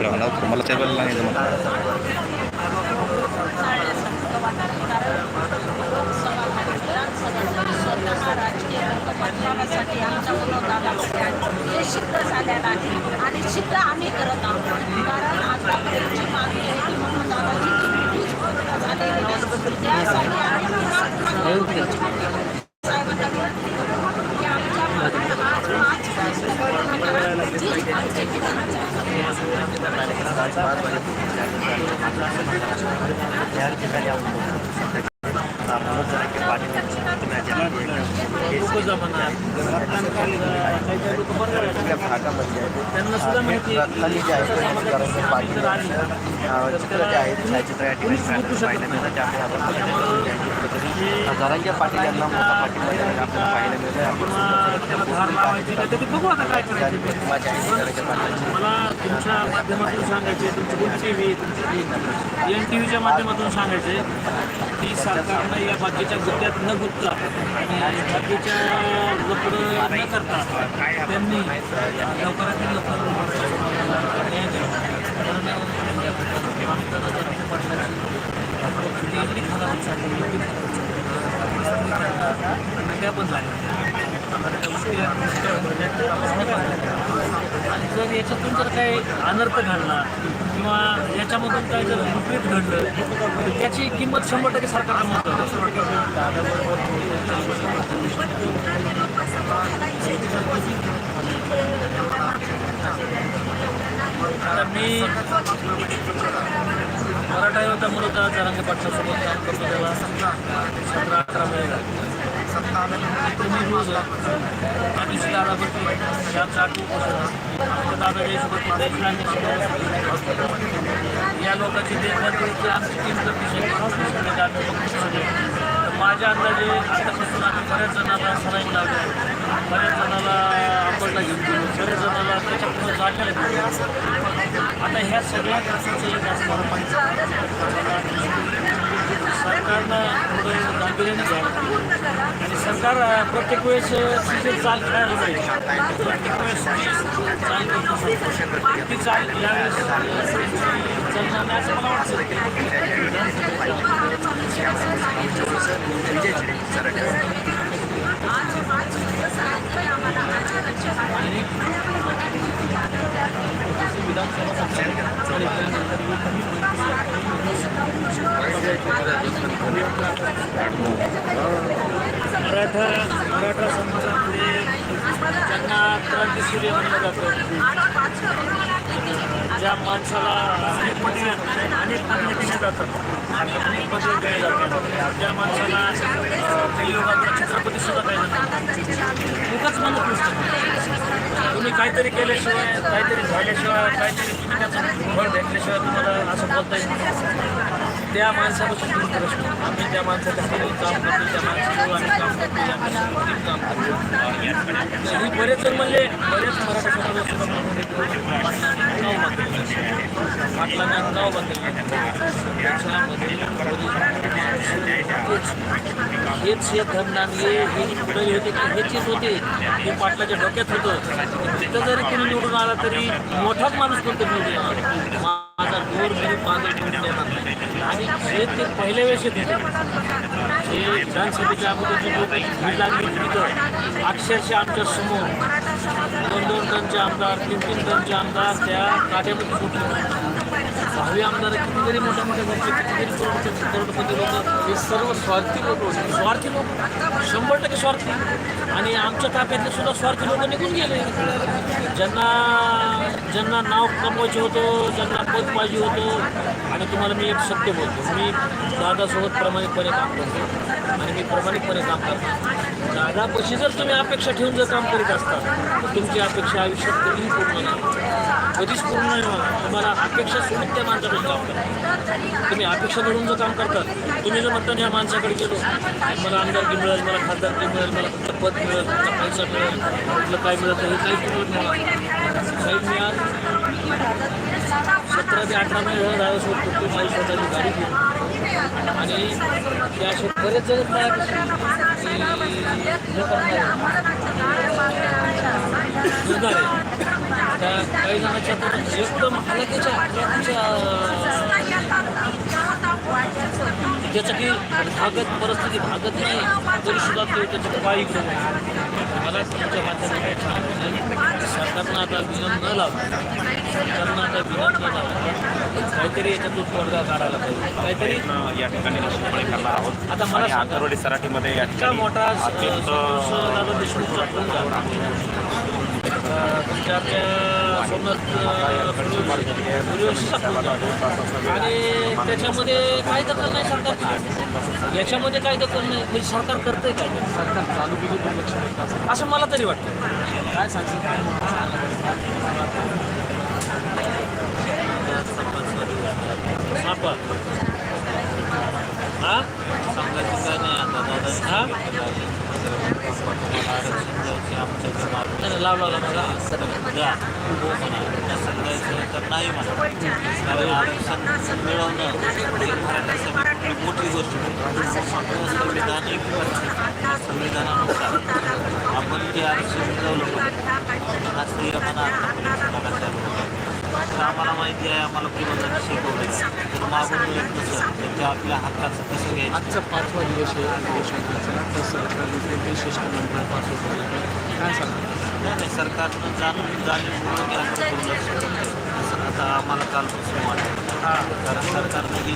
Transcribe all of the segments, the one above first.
म्हटलं नव्हतं मला ते बोलला नाही जमत साठी आमच्या विरोधाला हे सिद्ध झालेलं आहे आणि सिद्ध आम्ही करत आहोत कारण आतापर्यंतची मागणी आहे की म्हणून दादाजी पूर्ण झालेली नाही. त्यासाठी आम्ही साहेबांना विनंती करतो की आमच्या मागण्या आज पाच तीस तारखेची त्यांना सुद्धा माहिती जे आहे चित्र जे आहेत छायाचित्र या ठिकाणी हजारांच्या पाटील यांना मोठा पाठिंबा आपल्याला पाहायला मला तुमच्या माध्यमातून सांगायचे तुमची टी व्ही तुमची एन टी व्हीच्या माध्यमातून सांगायचे की सरकारनं या बाकीच्या गुत्त्यात न गुंतता आणि बाकीच्या लपडं न करता त्यांनी लवकरात लवकर न्याय द्यावा. कारण आमच्या पाटलाची पण झाल्या आणि जर याच्यातून जर काही अनर्थ घडला किंवा याच्यामधून काय जर विपरीत घडलं त्याची किंमत शंभर टक्के सरकारला आता मी मराठा योद्धा म्हणून त्या जरांगे पाटलासोबत काम करतो त्याला सतरा अठरा महिने तुम्ही रोज आणि दादा बघते आमचा आठ आमच्या दादा यासोबत या लोकांची देखभाल करायची आमची टीम करते माझ्या अंदाजे आतापासून आम्ही बऱ्याच जणांना सलाईन लावल्या बऱ्याच जणाला अंबडला घेऊन गेलो बऱ्याच जणाला त्याच्या जागा जागेला आता ह्या सगळ्या खर्चाचं एक असणार सरकारनं थोडं गांभीर्याने घ्यावं आणि सरकार प्रत्येक वेळेस तिथे चाल खेळायला पाहिजे प्रत्येक वेळेस चाल करत ती चाल यावेळेस चालणार नाही असं मला वाटतं. आणि मराठा मराठा समाजामध्ये त्यांना क्रांती सूर्य म्हणलं जातं ज्या माणसाला अनेक पदवी अनेक पदवी दिली जातात. अनेक पदवी दिली जातात. ज्या माणसाला अं, कलियुगातला छत्रपती सुद्धा काही जातात. एकच म्हणत नसतं तुम्ही काहीतरी केल्याशिवाय काहीतरी झाल्याशिवाय काहीतरी तुम्ही त्याचं फळ भेटल्याशिवाय तुम्हाला असं बोलता येईल नाही. त्या माणसापासून दूर करत शकतो. आम्ही त्या माणसासाठी काम करतो त्या माणसाजवळ आम्ही काम करतो या माणसासाठी काम करतो. ही बरेच जण म्हणजे बरेच मराठा समाजात सुद्धा नाव बदललं. पाटलांना नाव बदललं. हेच हे धमनान हे हे पुढे होते की हेच हेच होते हे पाटलाच्या डोक्यात होतं. तिथं जरी कोणी निवडून आला तरी मोठाच माणूस कोणतं निवडून आला. माझा गोर मी म्हणजे माझं निवडून येणार नाही. आणि जे ते पहिल्या वेळेस येत होते. जे विधानसभेच्या अगोदर लोक भीड लागली तिथं अक्षरशः आमच्यासमोर दोन दोन टनचे आमदार तीन तीन टनचे आमदार त्या काट्यामध्ये सुटले भावी आमदार कितीतरी मोठ्या मोठ्या घरचे कितीतरी करोडपती करोडपती लोक हे सर्व स्वार्थी लोक होते. स्वार्थी लोक. शंभर टक्के स्वार्थी. आणि आमच्या ताब्यातले सुद्धा स्वार्थी लोक निघून गेले. ज्यांना ज्यांना नाव कमवायचं होतं ज्यांना पद पाहिजे होतं आणि तुम्हाला मी एक सत्य बोलतो. मी दादासोबत प्रामाणिकपणे काम करतो. आणि मी प्रामाणिकपणे काम करतो. दादापाशी जर तुम्ही अपेक्षा ठेवून जर काम करीत असता तर तुमची अपेक्षा आयुष्यात कधीही पूर्ण नाही. कधीच पूर्ण तुम्हाला अपेक्षा सोडून त्या माणसाकडे काम करा तुम्ही अपेक्षा धरून जर काम करतात तुम्ही जर म्हणता या माणसाकडे गेलो मला आमदारकी मिळेल मला खासदारकी मिळेल मला फक्त पद मिळेल फक्त पैसा मिळेल कुठलं काय मिळत हे काहीच मिळत मला साहेब मी आज सतरा ते अठरा महिने झाले दादासोबत करतो माझी स्वतःची गाडी घेऊन. आणि ते असे बरेच जण हे करणारे आहे. त्या काही जणांच्या तर एकदम हलक्याच्या ज्याचं की भागत परिस्थिती भागत नाही तरी सुद्धा ते त्याच्या पायी घेऊन मला तुमच्या माध्यमातून सांगायचं सरकारनं आता विलंब न लावता सरकारनं आता विलंब न लावता काहीतरी याच्यातून तोडगा काढायला पाहिजे. काहीतरी या ठिकाणी करणार आहोत. आता मला. आंतरवाडी सराठीमध्ये इतका मोठा देशमुखचा तुमच्या आपल्या सोमनाथ सूर्यवंशीचा आणि त्याच्यामध्ये काय दखल नाही सरकार याच्यामध्ये काय दखल नाही? म्हणजे सरकार करतंय काय? सरकार चालू केली असं मला तरी वाटतं. काय सांगतो हा सांगायचं काय? नाही आता दादा लाव लावला द्या हो म्हणा त्या संघाचं तर नाही म्हणा. कारण आरक्षण मिळवणं ही मराठ्यासाठी मोठी गोष्ट आहे. संविधान एक संविधानानुसार आपण ते आरक्षण मिळवलं राष्ट्रीय म्हणा आम्हाला तर आम्हाला माहिती आहे आम्हाला पूर्वजांनी शिकवलं तर मागून येत नसेल तर आपल्या हक्काचं कसं घ्यायचं? आजचा पाचवा दिवस आहे अधिवेशनाचा तर सरकारने ते विशिष्ट पास होतं काय सांगा नाही नाही सरकारनं जाणून जाणीवपूर्वक याकडे दुर्लक्ष असं आता आम्हाला कालपासून वाटतं कारण सरकारनं ही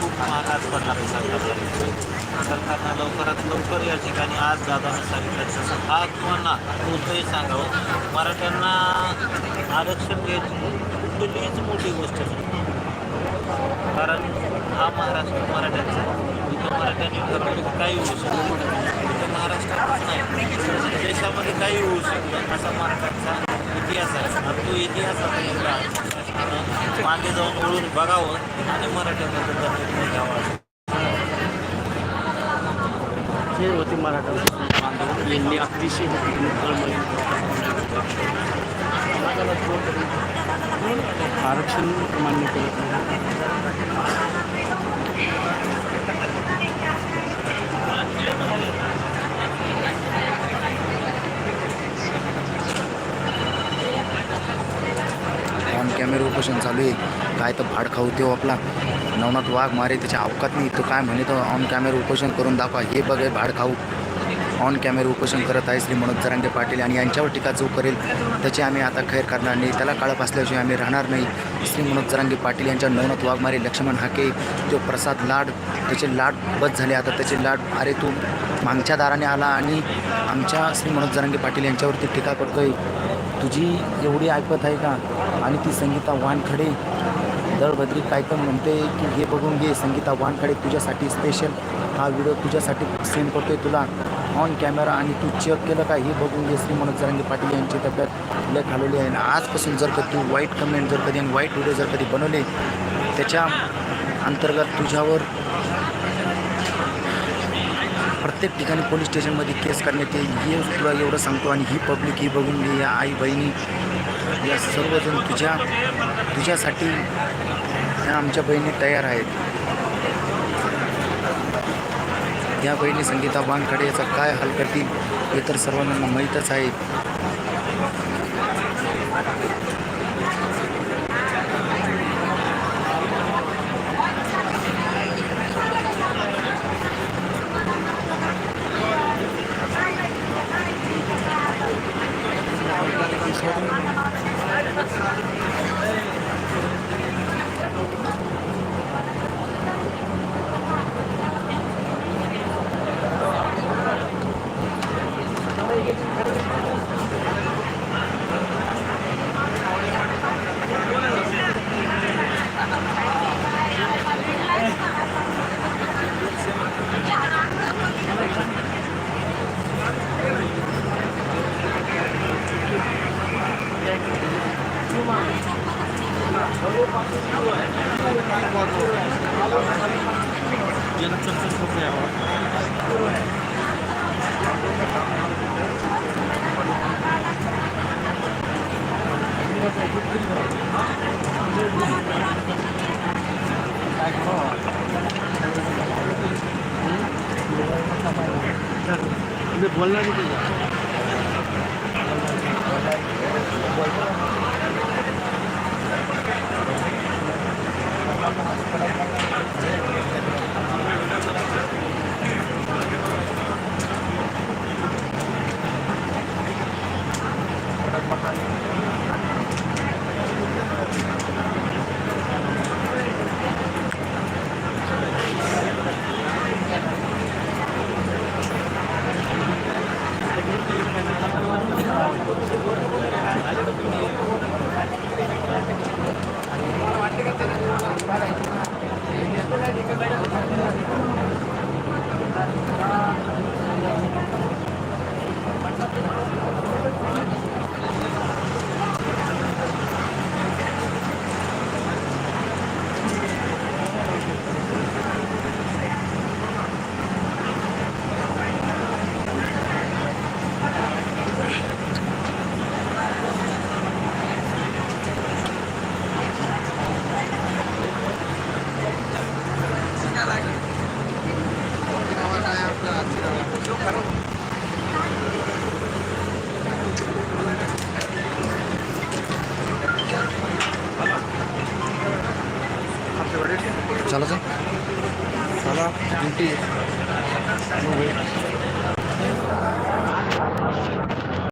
खूप महागात पडणार आहे सरकारला सरकारनं लवकरात लवकर या ठिकाणी आज दादानं सांगितलं. तसं हा किंवा ना कोणतंही सांगावं हो. मराठ्यांना आरक्षण घ्यायची कुठलीच मोठी गोष्ट नाही. कारण हा महाराष्ट्र मराठ्यांचा इथं मराठ्यांनी ठरवलं काही होऊ शकतं देशामध्ये काही होऊ शकतं. असा मराठ्यांचा इतिहास आहे. आणि तो इतिहास आपण मागे जाऊन ओळून बघावं आणि मराठ्यांबद्दल त्यांचा निर्णय घ्यावा असं हे होते मराठा बांधव यांनी अतिशय समाजाला आरक्षण मान्य केलं. कॅमेरा उपोषण चालू आहे. काय तर भाड खाऊ तो आपला. नवनाथ वाघ मारे त्याच्या अवकात नाही. तो काय म्हणे तर ऑन कॅमेरा उपोषण करून दाखवा. हे बघ भाड खाऊ. ऑन कॅमेरा उपोषण करत आहे श्री मनोज जरांगे पाटील आणि यांच्यावर टीका जो करेल. त्याची आम्ही आता खैर करणार नाही. त्याला काळप असल्याशिवाय आम्ही राहणार नाही. श्री मनोज जरांगे पाटील यांच्या नवनाथ वाघमारे लक्ष्मण हाके जो प्रसाद लाड त्याचे लाड बस झाले. आता त्याचे लाड अरे तू मागच्या दाराने आला आणि आमच्या श्री मनोज जरांगे पाटील यांच्यावरती टीका करतोय. तुझी एवढी ऐकत आहे का? आणि ती संगीता वानखडे दळभद्री काय पण म्हणते की हे बघून घे संगीता वानखडे तुझ्यासाठी स्पेशल हा व्हिडिओ तुझ्यासाठी सेंड करतोय तुला. ऑन कॅमेरा आणि तू चेक केलं का? हे बघून घे श्री मनोज जरांगे पाटील यांची तब्येत लय खालवली आहे. आणि आजपासून जर का तू वाईट कमेंट जर कधी आणि वाईट व्हिडिओ जर कधी बनवले त्याच्या अंतर्गत तुझ्यावर प्रत्येक ठिकाणी पोलीस स्टेशनमध्ये केस करण्यात येईल. हे तुला एवढं सांगतो आणि ही पब्लिक ही बघून घे या आई बहिणी या सर्वजण तुझ्या तुझ्यासाठी ह्या आमच्या बहिणी तयार आहेत. या बहिणी संगीता वानखडे याचा काय हाल करतील हे तर सर्वांना माहीतच आहे. बोलणार नाही